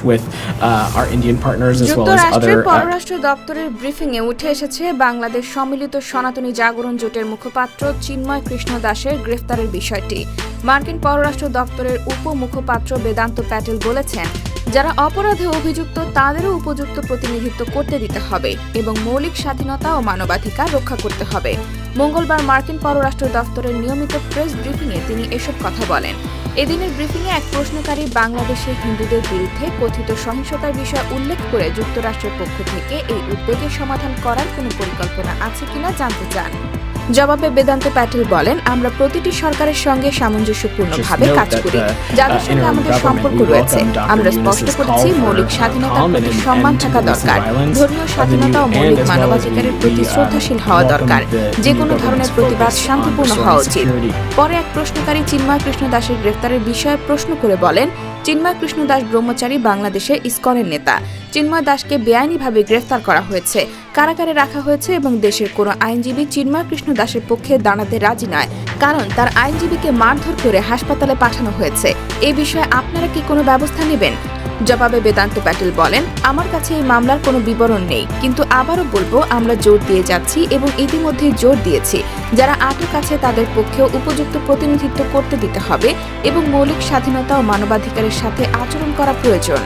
with uh, our Indian partners as well as যুক্তরাষ্ট্রের other. Uh, পররাষ্ট্র দপ্তরের briefing এ উঠে এসেছে বাংলাদেশ সম্মিলিত সনাতনী জাগরণ জোটের মুখপাত্র চিন্ময় কৃষ্ণ দাসের গ্রেফতারের বিষয়টি মার্কিন পররাষ্ট্র দপ্তরের উপমুখপাত্র বেদান্ত প্যাটেল বলেছেন যারা অপরাধে অভিযুক্ত, তাদেরও উপযুক্ত প্রতিনিধিত্ব করতে দিতে হবে এবং মৌলিক স্বাধীনতা ও মানবাধিকার রক্ষা করতে হবে। মঙ্গলবার মার্কিন পররাষ্ট্র দপ্তরের নিয়মিত প্রেস ব্রিফিংয়ে তিনি এসব কথা বলেন। এদিনের ব্রিফিংয়ে এক প্রশ্নকারী বাংলাদেশের হিন্দুদের বিরুদ্ধে কথিত সহিংসতার বিষয় উল্লেখ করে যুক্তরাষ্ট্রের পক্ষ থেকে এই উদ্বেগের সমাধান করার কোনো পরিকল্পনা আছে কিনা জানতে চান। জবাবে বেদান্ত প্যাটেল বলেন আমরা প্রতিটি সরকারের সঙ্গে সামঞ্জস্যপূর্ণভাবে কাজ করি। the, যাদের uh, সঙ্গে আমাদের সম্পর্ক রয়েছে আমরা স্পষ্ট করেছি মৌলিক uh, স্বাধীনতার প্রতি সম্মান থাকা দরকার। ধর্মীয় স্বাধীনতা ও মৌলিক মানবাধিকারের প্রতি uh, শ্রদ্ধাশীল হওয়া দরকার। যে কোনো ধরনের প্রতিবাদ শান্তিপূর্ণ হওয়া উচিত। পরে এক প্রশ্নকারী চিন্ময় কৃষ্ণ দাসের গ্রেফতারের বিষয়ে প্রশ্ন করে বলেন চিন্ময় কৃষ্ণ দাস ব্রহ্মচারী বাংলাদেশে ইসকনের নেতা। চিন্ময় দাসকে বেআইনিভাবে গ্রেফতার করা হয়েছে। কারাগারে রাখা হয়েছে এবং দেশের কোনো আইনজীবী চিন্ময় কৃষ্ণ দাসের পক্ষে দাঁড়াতে রাজি নয়, কারণ তার আইনজীবীকে মারধর করে হাসপাতালে পাঠানো হয়েছে। এ বিষয়ে আপনারা কি কোনো ব্যবস্থা নেবেন? জবাবে বেদান্ত প্যাটেল বলেন, আমার কাছে এই মামলার কোনো বিবরণ নেই, কিন্তু আবারও বলব, আমরা জোর দিয়ে যাচ্ছি এবং ইতিমধ্যে জোর দিয়েছি। যারা আটক আছে তাদের পক্ষেও উপযুক্ত প্রতিনিধিত্ব করতে দিতে হবে এবং মৌলিক স্বাধীনতা ও মানবাধিকারের সাথে আচরণ করা প্রয়োজন।